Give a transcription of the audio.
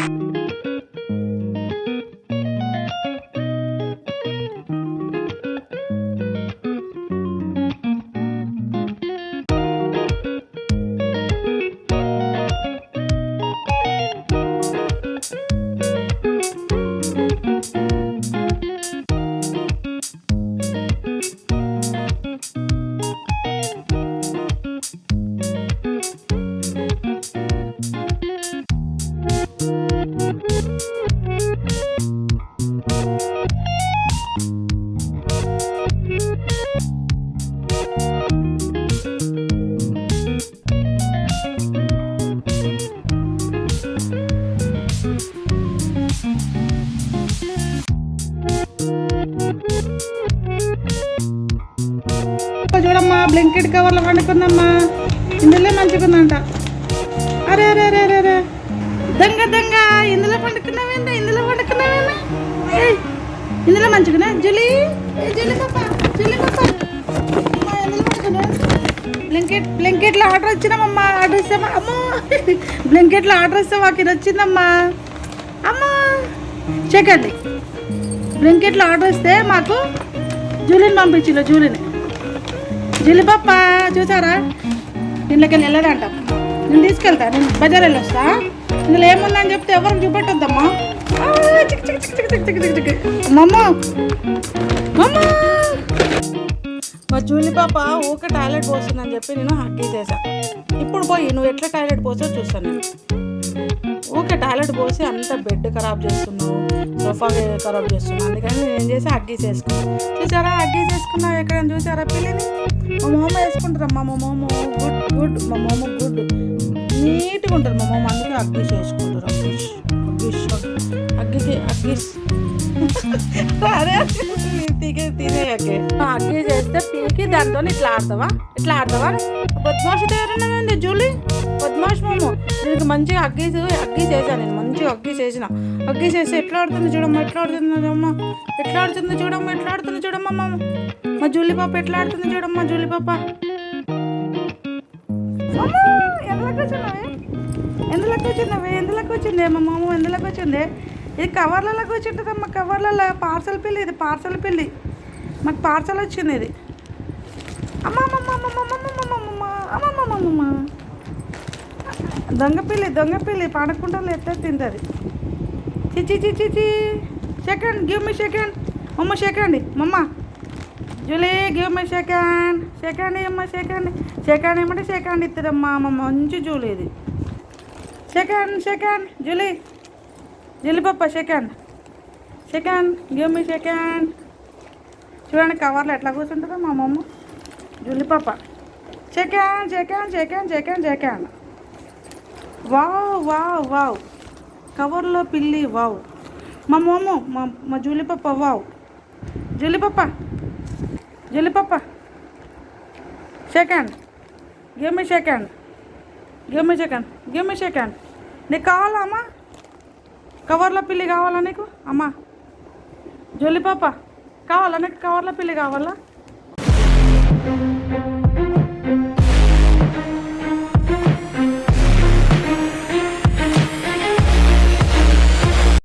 you Blinkit కవర్లో వండుకుందమ్మా. ఇందులో మంచిగుందంట. అరే అరే అరే అరే అరే. దొంగ దొంగ ఇందులో పండుకున్నావేందా ఇందులో పండుకున్నావేనా ఇందులో మంచిగున్నా? జులి? ఏ జులి పాప జులి పాప. బ్లింకెట్ బ్లింకెట్లో ఆర్డర్ వచ్చినామమ్మా ఆర్డర్ ఇస్తామా? అమ్మో బ్లింకెట్లో ఆర్డర్ ఇస్తే మాకు ఇది వచ్చిందమ్మా. అమ్మా చెక్కండి బ్లింకెట్లో ఆర్డర్ ఇస్తే మాకు జూలిని పంపించిండు జూలిని. జిలిపప్ప చూసారా? దీంట్లోకి వెళ్ళి వెళ్ళదంట నేను తీసుకెళ్తా నేను బజార్ వెళ్ళి వస్తా. ఇందులో ఏముందని చెప్తే ఎవరు చూపెట్టొద్దమ్మా? మమ్మ జూలి పాప ఊక టాయిలెట్ పోస్తుందని చెప్పి నేను హక్కీ చేశాను ఇప్పుడు పోయి నువ్వు ఎట్లా టాయిలెట్ పోసో చూస్తాను నేను. ఓకే టాయిలెట్ పోసి అంత బెడ్ ఖరాబ్ చేస్తున్నావు సోఫా ఖరాబ్ చేస్తున్నావు. అందుకని నేను ఏం చేసి అగ్గీస్ వేసుకున్నాను చూసారా? అగ్గీస్ వేసుకున్నావు ఎక్కడైనా చూసారా? పిల్లని మా మోమ వేసుకుంటారమ్మా మా మోమ గుడ్ గుడ్ మా మోమ గుడ్. నీట్గా ఉంటారు మా మోమ అందుకే అగ్గీస్ వేసుకుంటారు అగ్గీస్ అగ్గీస్ అగ్గీస్ సరే. పీకి తీసేయకే అగ్గి చేస్తే పీకి దాంతో ఇట్లా ఆడతావా? ఇట్లా ఆడతావా? పద్మాష తయారైనా జూలి? పద్మాష మేము దీనికి మంచిగా అగ్గి అగ్గి చేశాను నేను మంచిగా అగ్గి చేసిన. అగ్గి చేసి ఎట్లా ఆడుతుంది చూడమ్మ ఎట్లా ఆడుతుంది చూడమ్మ ఎట్లా ఆడుతుంది చూడమ్మ ఎట్లా ఆడుతుంది చూడమ్మ మా మా జూలీ పాప ఎట్లా ఆడుతుంది చూడమ్మ జూలి పాప? ఎందులోకి వచ్చింది ఎందులోకి వచ్చిందే? మా మామ ఎందులోకి వచ్చిందే? ఇది కవర్లలో కూర్చుంటుందమ్మా కవర్లలో పార్సల్ పిల్లి ఇది పార్సల్ పిల్లి. మాకు పార్సల్ వచ్చింది ఇది. అమ్మమ్మ అమ్మమ్మ దొంగ పిల్లి దొంగ పిల్లి పడకుండా ఎత్తే తింటుంది. చిచి చిచి చి సెకండ్ గివ్ మీ సెకండ్ అమ్మ సెకండ్ మమ్మ. Julie give me second second అమ్మ సెకండ్ సెకండ్ ఏమంటే సెకండ్ ఇస్తారమ్మా అమ్మ మంచి జూలీ ఇది. Second second Julie Julie second second give me second చూడండి కవర్లో ఎట్లా కూర్చుంటుందో మా మమ్మ జూలీ పాప second second second second second wow wow wow కవర్లో పిల్లి వావ్ మా మోమో మా మా జూలి వావ్ జుల్లిపప్ప జుల్లిపప్ప second give me second give me second give me second నీకు కావాలా అమ్మా? కవర్లో పిల్లి కావాలా నీకు? అమ్మా. జూలి పాప కావాలా నీకు కవర్లో పిల్లి కావాలా?